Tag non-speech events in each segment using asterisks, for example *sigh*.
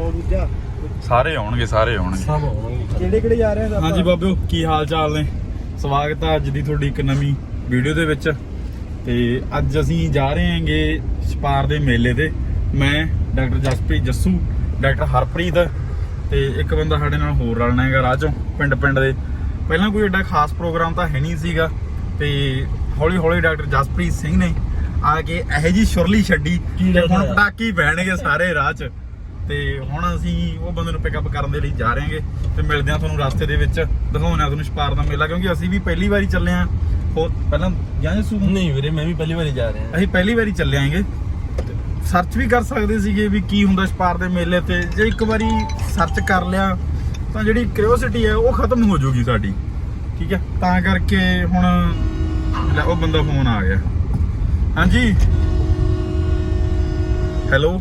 ਉਹ ਦੂਜਾ? ਸਾਰੇ ਆਉਣਗੇ ਸਾਰੇ ਆਉਣਗੇ। ਸਭ ਆਉਣਗੇ। ਕਿਹੜੇ ਕਿਹੜੇ ਜਾ ਰਹੇ ਆ ਹਾਂਜੀ ਬਾਬਿਓ ਕੀ ਹਾਲ ਚਾਲ ਨੇ? ਸਵਾਗਤ ਹੈ ਅੱਜ ਦੀ ਤੁਹਾਡੀ ਇੱਕ ਨਵੀਂ ਵੀਡੀਓ ਦੇ ਵਿੱਚ। ਤੇ ਅੱਜ ਅਸੀਂ ਜਾ ਰਹੇ ਹਾਂਗੇ ਛਪਾਰ ਦੇ ਮੇਲੇ ਤੇ। ਮੈਂ ਡਾਕਟਰ ਜਸਪ੍ਰੀਤ ਜੱਸੂ ਡਾਕਟਰ ਹਰਪ੍ਰੀਤ ਤੇ ਇੱਕ ਬੰਦਾ ਸਾਡੇ ਨਾਲ ਹੋਰ ਰਲਣਾ ਹੈਗਾ ਰਾਹ ਚੋਂ ਪਿੰਡ ਪਿੰਡ ਦੇ। ਪਹਿਲਾਂ ਕੋਈ ਐਡਾ ਖਾਸ ਪ੍ਰੋਗਰਾਮ ਤਾਂ ਹੈ ਨਹੀਂ ਸੀਗਾ। ਤੇ ਹੌਲੀ ਹੌਲੀ ਡਾਕਟਰ ਜਸਪ੍ਰੀਤ ਸਿੰਘ ਨੇ ਆ ਕੇ ਇਹੋ ਜੀ ਸ਼ੁਰਲੀ ਛੱਡੀ ਕੀ ਤੇ ਹੁਣ? ਪਟਾਕੀ ਪੈਣਗੇ ਸਾਰੇ ਰਾਹ 'ਚ। ਤੇ ਹੁਣ ਅਸੀਂ ਉਹ ਬੰਦੇ ਨੂੰ ਪਿਕਅਪ ਕਰਨ ਦੇ ਲਈ ਜਾ ਰਹੇ ਹਾਂਗੇ ਤੇ ਮਿਲਦੇ ਹਾਂ ਤੁਹਾਨੂੰ ਰਸਤੇ ਦੇ ਵਿੱਚ ਦਿਖਾਉਂਦੇ ਹਾਂ ਤੁਹਾਨੂੰ ਛਪਾਰ ਦਾ ਮੇਲਾ ਕਿਉਂਕਿ ਅਸੀਂ ਵੀ ਪਹਿਲੀ ਵਾਰੀ ਚੱਲੇ ਆਂ ਪਹਿਲਾਂ ਜਾਂ ਜਸੂ ਨਹੀਂ ਵੀਰੇ ਮੈਂ ਵੀ ਪਹਿਲੀ ਵਾਰੀ ਜਾ ਰਿਹਾ। ਅਸੀਂ ਪਹਿਲੀ ਵਾਰੀ ਚੱਲੇ ਆਂਗੇ ਸਰਚ ਵੀ ਕਰ ਸਕਦੇ ਸੀਗੇ ਵੀ ਕੀ ਹੁੰਦਾ ਛਪਾਰ ਦੇ ਮੇਲੇ ਤੇ। ਜੇ ਇੱਕ ਵਾਰੀ ਸਰਚ ਕਰ ਲਿਆ ਤਾਂ ਜਿਹੜੀ ਕਿਉਰਿਓਸਿਟੀ ਹੈ ਉਹ ਖਤਮ ਹੋ ਜਾਊਗੀ ਸਾਡੀ। ਠੀਕ ਹੈ? ਤਾਂ ਕਰਕੇ ਹੁਣ ਲੈ ਉਹ ਬੰਦਾ ਫੋਨ ਆ ਗਿਆ। ਹਾਂਜੀ? ਹੈਲੋ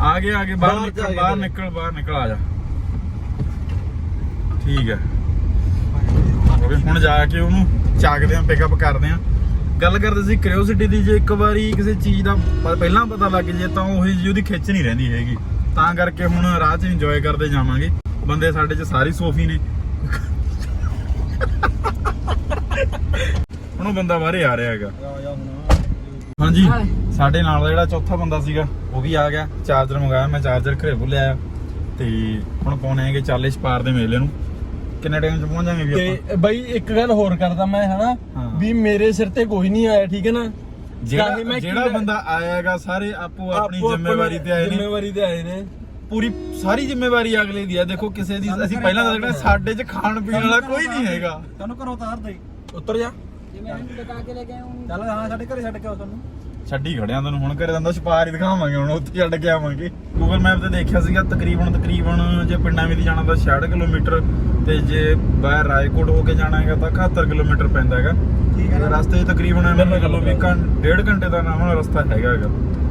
ਆ ਗਿਆ ਆ ਗਿਆ ਬਾਹਰ ਬਾਹਰ ਜਾ ਨਿਕਲ ਬਾਹਰ। ਨਿਕਲ ਬਾਹਰ ਨਿਕਲ ਆ ਜਾ। ਠੀਕ ਹੈ। ਓਕੇ ਹੁਣ ਜਾ ਕੇ ਉਹਨੂੰ ਚਾਕਦੇ ਆਂ ਪਿਕਅਪ ਕਰਦੇ ਆਂ ਗੱਲ ਕਰਦੇ ਸੀ ਕਿਉਰਿਓਸਿਟੀ ਦੀ ਜੇ ਇੱਕ ਵਾਰੀ ਕਿਸੇ ਚੀਜ਼ ਦਾ ਪ- ਪਹਿਲਾਂ ਪਤਾ ਲੱਗ ਜੇ ਤਾਂ ਉਹ ਜੀ ਉਹਦੀ ਖਿੱਚ ਨਹੀਂ ਰਹਿੰਦੀ ਹੈਗੀ। ਤਾਂ ਕਰਕੇ ਹੁਣ ਰਾਹ 'ਚ ਇੰਜੋਏ ਕਰਦੇ ਜਾਵਾਂਗੇ। ਬੰਦੇ ਸਾਡੇ 'ਚ ਸਾਰੀ ਸੋਫੀ ਨੇ। ਹੁਣ ਉਹ ਬੰਦਾ ਬਾਹਰੇ ਆ ਰਿਹਾ ਹੈਗਾ। ਹਾਂਜੀ। ਸਾਡੇ ਨਾਲ ਦਾ ਜਿਹੜਾ ਚੌਥਾ ਬੰਦਾ ਸੀਗਾ। ਵੀ ਆ ਗਿਆ ਚਾਰਜਰ ਮੰਗਾਇਆ ਮੈਂ ਚਾਰਜਰ ਘਰੇ ਆਇਆ ਤੇ ਹੁਣ ਪਾਉਣੇ ਹੈਗੇ ਚਾਲੇ ਛਪਾਰ ਦੇ ਮੇਲੇ ਨੂੰ। ਕਿੰਨੇ ਟਾਈਮ 'ਚ ਪਹੁੰਚ ਜਾਵਾਂਗੇ ਵੀ ਆਪਾਂ? ਤੇ ਬਾਈ ਇੱਕ ਗੱਲ ਹੋਰ ਕਰਦਾ ਮੈਂ ਹਨਾ? ਹਾਂ। ਵੀ ਮੇਰੇ ਸਿਰ ਤੇ ਕੋਈ ਨਹੀਂ ਆਇਆ ਠੀਕ ਹੈ ਨਾ? ਜਿਹੜਾ ਮੈਂ ਬੰਦਾ ਆਏਗਾ ਸਾਰੇ ਆਪੋ ਆਪਣੀ ਆਪੋ ਜ਼ਿੰਮੇਵਾਰੀ ਤੇ ਆਏ ਨੇ। ਜ਼ਿੰਮੇਵਾਰੀ ਤੇ ਆਏ ਨੇ। ਪੂਰੀ ਸਾਰੀ ਜ਼ਿੰਮੇਵਾਰੀ ਅਗਲੇ ਦੀ ਆ। ਦੇਖੋ ਕਿਸੇ ਦੀ ਅਸੀਂ ਪਹਿਲਾਂ ਤਾਂ ਜਿਹੜਾ ਸਾਡੇ 'ਚ ਖਾਣ ਪੀਣ ਵਾਲਾ ਕੋਈ ਨਹੀਂ ਹੈਗਾ। ਤੈਨੂੰ ਘਰੋਂ ਤਾਰ ਦੇ। ਉੱਤਰ ਜਾ। ਚੱਲ ਹਾਂ ਸਾਡੇ ਘਰੇ ਛੱਡ ਕੇ ਆਓ ਤੁਹਾਨੂੰ ਛੱਡੀ ਖੜਿਆ ਤੈਨੂੰ ਹੁਣ ਘਰੇ ਦੰਦਾ ਛਪਾਰ ਹੀ ਦਿਖਾਵਾਂਗੇ ਹੁਣ ਉੱਥੇ ਛੱਡ ਕੇ ਆਵਾਂਗੇ। ਗੂਗਲ ਮੈਪ ਤੇ ਦੇਖਿਆ ਸੀਗਾ ਤਕਰੀਬਨ ਤਕਰੀਬਨ ਜੇ ਪਿੰਡਾਂ ਵਿੱਚ ਜਾਣਾ ਤਾਂ 66 ਕਿਲੋਮੀਟਰ ਤੇ ਜੇ ਬਾਹਰ ਰਾਏਕੋਟ ਹੋ ਕੇ ਜਾਣਾ ਹੈਗਾ ਤਾਂ 71 ਕਿਲੋਮੀਟਰ ਪੈਂਦਾ ਹੈਗਾ। ਠੀਕ ਹੈ? ਰਸਤੇ 'ਚ ਤਕਰੀਬਨ ਇਹਨਾਂ ਚੱਲੋ ਵੀ ਡੇਢ ਘੰਟੇ ਦਾ ਨਾ ਹੁਣ ਰਸਤਾ ਹੈਗਾ ਹੈਗਾ।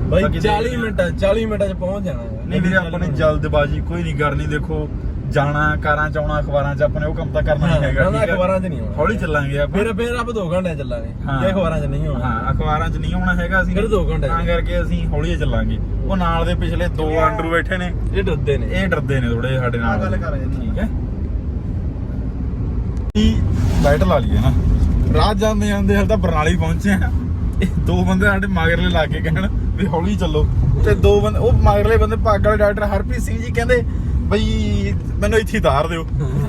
ਬਾਈ ਬਾਕੀ 40 ਦੇਖਦੇ ਹਾਂ। ਮਿੰਟਾਂ 40 ਮਿੰਟਾਂ ਚ ਪਹੁੰਚ ਜਾਣਾ ਹੈ ਨਹੀਂ ਵੀਰੇ ਆਪਾਂ ਨੇ ਜਲਦਬਾਜ਼ੀ ਕੋਈ ਨਹੀਂ ਕਰਨੀ ਦੇਖੋ। ਜਾਣਾ ਕਾਰਾਂ ਚ ਆਉਣਾ ਅਖਬਾਰਾਂ ਚ ਆਪਣੇ ਉਹ ਕੰਮ ਤਾਂ ਕਰਨਾ ਨਹੀਂ ਹੈਗਾ ਨਾ, ਠੀਕ ਹੈ? ਅਖਬਾਰਾਂ 'ਚ ਨਹੀਂ ਆਉਣਾ। ਹੌਲੀ ਚੱਲਾਂਗੇ ਆਪਾਂ। ਫਿਰ ਫਿਰ ਆਪਾਂ 2 ਘੰਟੇ ਚੱਲਾਂਗੇ ਹਾਂ। ਜੇ ਅਖਬਾਰਾਂ 'ਚ ਨਹੀਂ ਹੋਣਾ ਹਾਂ ਅਖਬਾਰਾਂ 'ਚ ਨਹੀਂ ਆਉਣਾ ਹੈਗਾ ਅਸੀਂ। ਫਿਰ ਦੋ ਘੰਟੇ। ਤਾਂ ਕਰਕੇ ਅਸੀਂ ਹੌਲੀ ਚੱਲਾਂਗੇ। ਉਹ ਨਾਲ ਦੇ ਪਿਛਲੇ ਦੋ ਆਂਡਰੂ ਬੈਠੇ ਨੇ। ਇਹ ਡਰਦੇ ਨੇ। ਇਹ ਡਰਦੇ ਨੇ ਥੋੜੇ ਸਾਡੇ ਨਾਲ। ਗੱਲ ਕਰ ਰਹੇ ਨੇ। ਠੀਕ ਹੈ? ਕੀ ਬੈਠ ਲਾ ਲਈਏ ਨਾ। ਰਾਤ ਜਾਂਦੇ ਜਾਂਦੇ ਹਲ ਤਾਂ ਬਰਨਾਲੀ ਪਹੁੰਚੇ ਆ। ਇਹ ਦੋ ਬੰਦੇ ਸਾਡੇ ਮਗਰਲੇ ਲਾ ਕੇ ਕਹਿਣ ਵੀ ਹੌਲੀ ਚੱਲੋ। ਤੇ ਦੋ ਬੰਦੇ ਉਹ ਮਗਰਲੇ ਬੰਦੇ ਪੱਗ ਵਾਲੇ ਡਾਕਟਰ ਹਰਪ੍ਰੀਤ ਸਿੰਘ ਜੀ ਕਹਿੰਦੇ ਬਈ ਮੈਨੂੰ ਇੱਥੇ ਉਤਾਰ ਦਿਓ।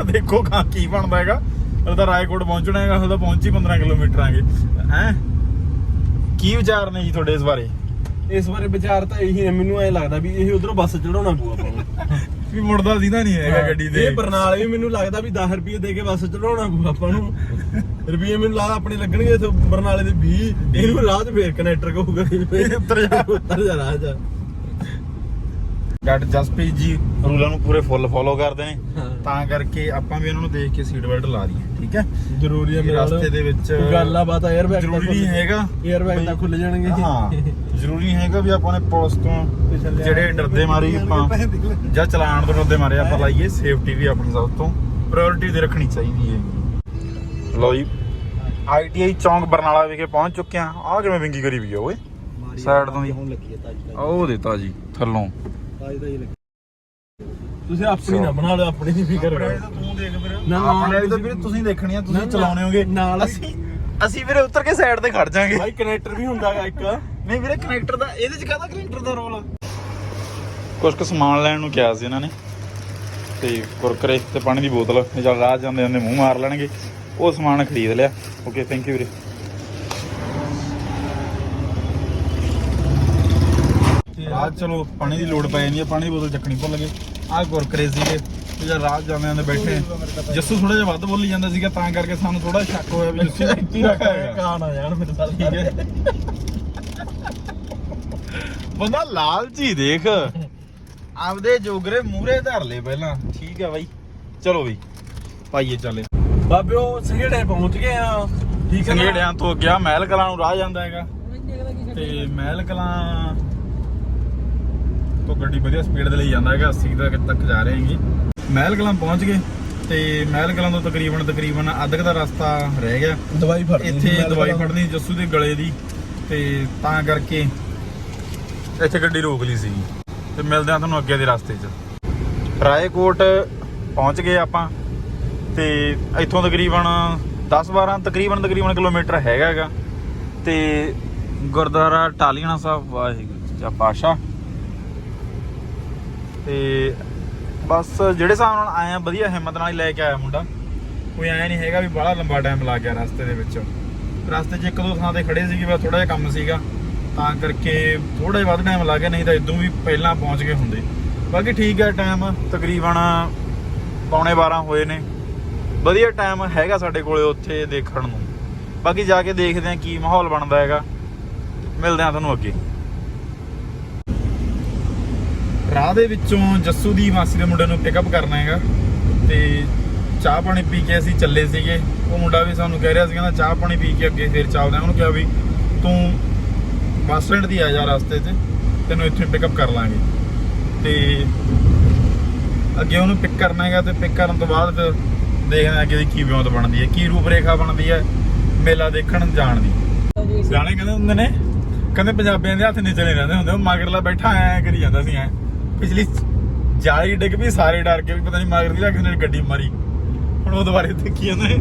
ਦੇਖੋ ਕਾ ਕੀ ਬਣਦਾ ਹੈਗਾ। ਹਲ ਤਾਂ ਰਾਏਕੋਟ ਪਹੁੰਚਣਾ ਹੈਗਾ ਹਲ ਤਾਂ ਪਹੁੰਚੀ 15 ਕਿਲੋਮੀਟਰ ਆਂਗੇ। ਹੈ? ਕੀ ਵਿਚਾਰ ਨੇ ਜੀ ਤੁਹਾਡੇ ਇਸ ਬਾਰੇ? ਇਸ ਬਾਰੇ ਵਿਚਾਰ ਤਾਂ ਇਹੀ ਹੈ ਮੈਨੂੰ ਐ ਲੱਗਦਾ ਵੀ ਇਹ ਉਧਰੋਂ ਬੱਸ ਚੜਾਉਣਾ ਪਊ ਆਪਾਂ ਨੂੰ। ਵੀ ਮੁੜਦਾ ਸੀਦਾ ਨਹੀਂ ਹੈਗਾ ਗੱਡੀ ਤੇ। ਇਹ ਬਰਨਾਲੇ ਵੀ ਮੈਨੂੰ ਲੱਗਦਾ ਵੀ 10 ਰੁਪਏ ਦੇ ਕੇ ਬੱਸ ਚੜਾਉਣਾ ਪਊ ਆਪਾਂ ਨੂੰ। ਰੁਪਏ ਮੈਨੂੰ ਲੱਗਦਾ ਆਪਣੇ ਲੱਗਣਗੇ ਇੱਥੇ ਬਰਨਾਲੇ ਦੇ 20 ਇਹਨੂੰ ਰਾਹ 'ਚ ਫੇਰ ਕਨੈਕਟਰ ਕਹੂਗਾ ਉੱਤਰ ਜਾ। ਉੱਤਰ ਜਾ ਰਾਹ 'ਚ ਡਾਕਟਰ ਜਸਪ੍ਰੀਤ ਜੀ ਰੂਲਾਂ ਨੂੰ ਪੂਰੇ ਫੁੱਲ ਫੋਲੋ ਕਰਦੇ ਨੇ। ਤਾਂ ਕਰਕੇ ਆਪਾਂ ਵੀ ਉਹਨਾਂ ਨੂੰ ਦੇਖ ਕੇ ਸੀਟ ਬੈਲਟ ਲਾ ਦਈਏ ਠੀਕ ਹੈ? ਜ਼ਰੂਰੀ ਹੈ ਮੇਰੇ। ਰਸਤੇ ਦੇ ਵਿੱਚ ਗੱਲ ਆ ਬਾਤ 에ਅਰ ਬੈਗ ਜ਼ਰੂਰੀ ਨਹੀਂ ਹੈਗਾ 에ਅਰ ਬੈਗ ਤਾਂ ਖੁੱਲ ਜਾਣਗੇ। ਹਾਂ ਜ਼ਰੂਰੀ ਨਹੀਂ ਹੈਗਾ ਵੀ ਆਪਾਂ ਨੇ ਪੁਲਿਸ ਤੋਂ ਜਿਹੜੇ ਡਰਦੇ ਮਾਰੀ ਆਪਾਂ ਜਾਂ ਚਲਾਨ ਤੋਂ ਡਰਦੇ ਮਾਰੇ ਆਪਾਂ ਲਾਈਏ। ਸੇਫਟੀ ਵੀ ਆਪਣੀ ਸਭ ਤੋਂ ਪ੍ਰਾਇੋਰਟੀ ਤੇ ਰੱਖਣੀ ਚਾਹੀਦੀ ਹੈ। ਲਓ ਜੀ ਆਈਟੀਆਈ ਚੌਂਕ ਬਰਨਾਲਾ ਵਿਖੇ ਪਹੁੰਚ ਚੁੱਕੇ ਆ ਆ ਕਿਵੇਂ ਵਿੰਗੀ ਕਰੀ ਵੀ ਆ ਓਏ? Side ਤੋਂ ਦੀ। ਹੁਣ ਲੱਗੀ ਹੈ ਤਾਜੀ ਆਹ ਉਹ ਦਿੱਤਾ ਜੀ ਥੱਲੋਂ ਤਾਜੀ ਤਾਜੀ ਲੱਗੀ। ਤੁਸੀਂ ਆਪਣੀ ਨਾ ਬਣਾ ਲਓ ਆਪਣੀ ਦੀ ਫਿਕਰ ਕਰੋ ਤੂੰ ਦੇਖ ਵੀਰੇ। ਨਾ, ਨਾ, ਆਪਣੇ ਵਾਲੀ ਤਾਂ ਵੀਰੇ ਤੁਸੀਂ ਦੇਖਣੀ ਆ ਤੁਸੀਂ ਚਲਾਉਣੇ ਹੋਗੇ। ਨਾਲ- ਅਸੀਂ ਅਸੀਂ ਵੀਰੇ ਉੱਤਰ ਕੇ ਸਾਈਡ ਤੇ ਖੜ ਜਾਾਂਗੇ। ਭਾਈ ਕਨੈਕਟਰ ਵੀ ਹੁੰਦਾ ਗਾ ਇੱਕ। ਨਹੀਂ ਵੀਰੇ ਕਨੈਕਟਰ ਦਾ ਇਹਦੇ ਚ ਕਾਹਦਾ ਕਨੈਕਟਰ ਦਾ ਰੋਲ ਆ? ਕੁਝ ਕੁ ਸਮਾਨ ਲੈਣ ਨੂੰ ਕਿਹਾ ਸੀ ਇਹਨਾਂ ਨੇ। ਤੇ ਕੁਰਕਰੇ ਤੇ ਪਾਣੀ ਦੀ ਬੋਤਲ। ਚੱਲ ਰਾਹ ਜਾਂਦੇ ਜਾਂਦੇ ਮੂੰਹ ਮਾਰ ਲੈਣਗੇ। ਉਹ ਸਮਾਨ ਖਰੀਦ ਲਿਆ। ਓਕੇ ਥੈਂਕ ਯੂ ਵੀਰੇ। 'ਚ ਚਲੋ ਪਾਣੀ ਦੀ ਲੋੜ ਪੈ ਜਾਂਦੀ ਹੈ ਪਾਣੀ ਦੀ ਬੋਤਲ ਚੱਕਣੀ ਭੁੱਲ ਗਏ। ਆਹ ਕੁਰਕਰੇ ਸੀਗੇ ਤੇ ਜਦ 'ਚ ਜਾਂਦੇ ਜਾਂਦੇ ਬੈਠੇ ਜੱਸੂ ਥੋੜਾ ਜਿਹਾ ਵੱਧ ਬੋਲੀ ਜਾਂਦਾ ਸੀਗਾ ਤਾਂ ਕਰਕੇ ਸਾਨੂੰ ਥੋੜਾ ਸ਼ੱਕ ਹੋਇਆ ਵੀ ਜੱਸੂ ਇੱਥੇ ਰੱਖਿਆ *laughs* ਹੈਗਾ ਆ ਜਾਣ ਮੇਰੇ ਨਾਲ ਠੀਕ ਹੈ ਬੰਦਾ ਲਾਲਚੀ ਦੇਖ। *laughs* ਆਪਦੇ ਜੋਗਰੇ ਮੂਰੇ ਧਰ ਲੈ ਪਹਿਲਾਂ। ਠੀਕ ਹੈ ਬਾਈ। ਚਲੋ ਬਈ ਪਾਈਏ ਚੱਲੇ। ਬਾਬਿਓ ਸੰਘੇੜੇ ਪਹੁੰਚ ਗਏ ਆ। ਠੀਕ ਹੈ ਨਾ? ਸੰਗੇੜਿਆਂ ਤੋਂ ਗਿਆ ਮਹਿਲ ਕਲਾਂ ਨੂੰ ਰਾਹ ਜਾਂਦਾ ਹੈਗਾ। ਤੇ ਮਹਿਲ ਕਲਾਂ ਤੋਂ ਗੱਡੀ ਵਧੀਆ ਸਪੀਡ ਦੇ ਲਈ ਜਾਂਦਾ ਹੈਗਾ 80 ਤੱਕ ਤੱਕ ਜਾ ਰਹੇ ਹੈਗੇ। ਮਹਿਲ ਕਲਾਂ ਪਹੁੰਚ ਗਏ ਤੇ ਮਹਿਲ ਕਲਾਂ ਤੋਂ ਤਕਰੀਬਨ ਤਕਰੀਬਨ ਅੱਧ ਕੁ ਦਾ ਰਸਤਾ ਰਹਿ ਗਿਆ। ਦਵਾਈ ਫੜਨੀ ਇੱਥੇ ਦਵਾਈ। ਫੜਨੀ ਜੱਸੂ ਦੇ ਗਲੇ ਦੀ ਤੇ ਤਾਂ ਕਰਕੇ ਇੱਥੇ ਗੱਡੀ ਰੋਕ ਲਈ ਸੀ ਤੇ ਮਿਲਦੇ ਆ ਤੁਹਾਨੂੰ ਅੱਗੇ ਦੇ ਰਸਤੇ 'ਚ। ਰਾਏਕੋਟ ਪਹੁੰਚ ਗਏ ਆਪਾਂ ਤੇ ਇੱਥੋਂ ਤਕਰੀਬਨ 10 12 ਤਕਰੀਬਨ ਤਕਰੀਬਨ ਕਿਲੋਮੀਟਰ ਹੈਗਾ ਹੈਗਾ। ਤੇ ਗੁਰਦੁਆਰਾ ਟਾਲੀਆਣਾ ਸਾਹਿਬ ਵਾਹਿਗੁਰੂ ਜੀ ਪਾਸ਼ਾ ਤੇ ਬਸ ਜਿਹੜੇ ਹਿਸਾਬ ਨਾਲ ਆਇਆ ਵਧੀਆ ਹਿੰਮਤ ਨਾਲ ਹੀ ਲੈ ਕੇ ਆਇਆ ਮੁੰਡਾ। ਕੋਈ ਐ ਨਹੀਂ ਹੈਗਾ ਵੀ ਬੜਾ ਲੰਬਾ ਟਾਈਮ ਲੱਗ ਗਿਆ ਰਸਤੇ ਦੇ ਵਿੱਚ। ਰਸਤੇ 'ਚ ਇੱਕ ਦੋ ਥਾਂ ਤੇ ਖੜੇ ਸੀਗੇ, ਬਸ ਥੋੜਾ ਜਿਹਾ ਕੰਮ ਸੀਗਾ। ਤਾਂ ਕਰਕੇ ਥੋੜਾ ਜਿਹਾ ਵੱਧ ਟਾਈਮ ਲੱਗ ਗਿਆ, ਨਹੀਂ ਤਾਂ ਇਦੋਂ ਵੀ ਪਹਿਲਾਂ ਪਹੁੰਚ ਗਏ ਹੁੰਦੇ। ਬਾਕੀ ਠੀਕ ਹੈ ਟਾਈਮ ਤਕਰੀਬਨ ਪੌਣੇ 12 ਹੋਏ ਨੇ। ਵਧੀਆ ਟਾਈਮ ਹੈਗਾ ਸਾਡੇ ਕੋਲੇ ਉੱਥੇ ਦੇਖਣ ਨੂੰ। ਬਾਕੀ ਜਾ ਕੇ ਦੇਖਦੇ ਹਾਂ ਕੀ ਮਾਹੌਲ ਬਣਦਾ ਹੈਗਾ। ਮਿਲਦੇ ਹਾਂ ਤੁਹਾਨੂੰ ਅੱਗੇ। ਰਾਹ ਦੇ ਵਿੱਚੋਂ ਜੱਸੂ ਦੀ ਮਾਸੀ ਦੇ ਮੁੰਡੇ ਨੂੰ ਪਿਕਅਪ ਕਰਨਾ ਹੈਗਾ ਤੇ ਚਾਹ ਪਾਣੀ ਪੀ ਕੇ ਅਸੀਂ ਚੱਲੇ ਸੀਗੇ। ਉਹ ਮੁੰਡਾ ਵੀ ਸਾਨੂੰ ਕਹਿ ਰਿਹਾ ਸੀ, ਕਹਿੰਦਾ ਚਾਹ ਪਾਣੀ ਪੀ ਕੇ ਅੱਗੇ ਫੇਰ ਚੱਲਦੇ ਹਾਂ। ਉਹਨੂੰ ਕਿਹਾ ਵੀ ਤੂੰ ਬੱਸ ਸਟੈਂਡ ਦੀ ਆ ਜਾ ਰਸਤੇ 'ਚ, ਤੈਨੂੰ ਇੱਥੇ ਪਿਕਅਪ ਕਰ ਲਾਂਗੇ। ਤੇ ਅੱਗੇ ਉਹਨੂੰ ਪਿਕ ਕਰਨਾ ਹੈਗਾ ਤੇ ਪਿਕ ਕਰਨ ਤੋਂ ਬਾਅਦ ਫਿਰ ਦੇਖਦੇ ਹਾਂ ਕਿ ਇਹਦੀ ਕੀ ਵਿਉਂਤ ਬਣਦੀ ਹੈ, ਕੀ ਰੂਪ ਰੇਖਾ ਬਣਦੀ ਹੈ ਮੇਲਾ ਦੇਖਣ ਜਾਣ ਦੀ। ਸਿਆਣੇ ਕਹਿੰਦੇ ਹੁੰਦੇ ਨੇ, ਕਹਿੰਦੇ ਪੰਜਾਬੀਆਂ ਦੇ ਹੱਥ ਨੀਚੇ ਰਹਿੰਦੇ ਹੁੰਦੇ, ਉਹ ਮਗਰਲਾ ਬੈਠਾ ਐ ਕਰੀ ਜਾਂਦਾ ਸੀ ਐ। ਪਿਛਲੀ ਜਾਲੀ ਡਿੱਗ ਵੀ ਸਾਰੇ ਡਰ ਕੇ ਵੀ ਪਤਾ ਨਹੀਂ ਮਗਰ ਦੀ ਲੱਗ ਨੇ ਗੱਡੀ ਮਾਰੀ। ਹੁਣ ਉਹ ਦੁਬਾਰੇ ਦੇਖੀ ਜਾਂਦੇ ਨੇ।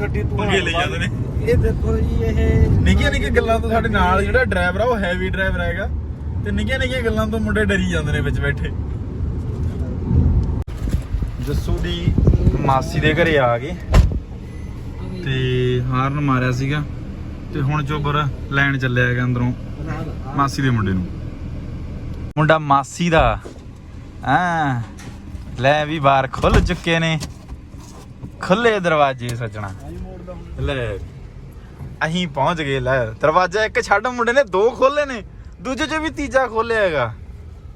ਗੱਡੀ ਪੰਗੇ ਲਈ ਜਾਂਦੇ ਨੇ। ਇਹ ਦੇਖੋ ਜੀ ਇਹ ਨਿੱਕੀਆਂ ਨਿੱਕੀਆਂ ਗੱਲਾਂ ਤੋਂ ਸਾਡੇ ਨਾਲ ਜਿਹੜਾ ਡਰਾਈਵਰ ਆ ਉਹ ਹੈਵੀ ਡਰਾਈਵਰ ਹੈਗਾ। ਤੇ ਨਿੱਕੀਆਂ ਨਿੱਕੀਆਂ ਗੱਲਾਂ ਤੋਂ ਮੁੰਡੇ ਡਰੀ ਜਾਂਦੇ ਨੇ ਵਿੱਚ ਬੈਠੇ। ਜੱਸੂ ਦੀ ਮਾਸੀ ਦੇ ਘਰੇ ਆ ਗਏ। ਤੇ ਹਾਰਨ ਮਾਰਿਆ ਸੀਗਾ। ਤੇ ਹੁਣ ਚੋਬਰ ਲੈਣ ਚੱਲਿਆ ਹੈਗਾ ਅੰਦਰੋਂ। ਮਾਸੀ ਦੇ ਮੁੰਡੇ ਨੂੰ। ਮੁੰਡਾ ਮਾਸੀ ਦਾ। ਹਾਂ ਲੈ ਵੀ ਬਾਹਰ ਖੁੱਲ ਚੁੱਕੇ ਨੇ। ਖੁੱਲੇ ਦਰਵਾਜ਼ੇ ਸੱਜਣਾ। ਲੈ ਅਸੀਂ ਪਹੁੰਚ ਗਏ ਲੈ ਦਰਵਾਜ਼ਾ ਇੱਕ ਛੱਡ ਮੁੰਡੇ ਨੇ ਦੋ ਖੋਲੇ ਨੇ। ਦੂਜੇ 'ਚ ਵੀ ਤੀਜਾ ਖੋਲਿਆ ਹੈਗਾ।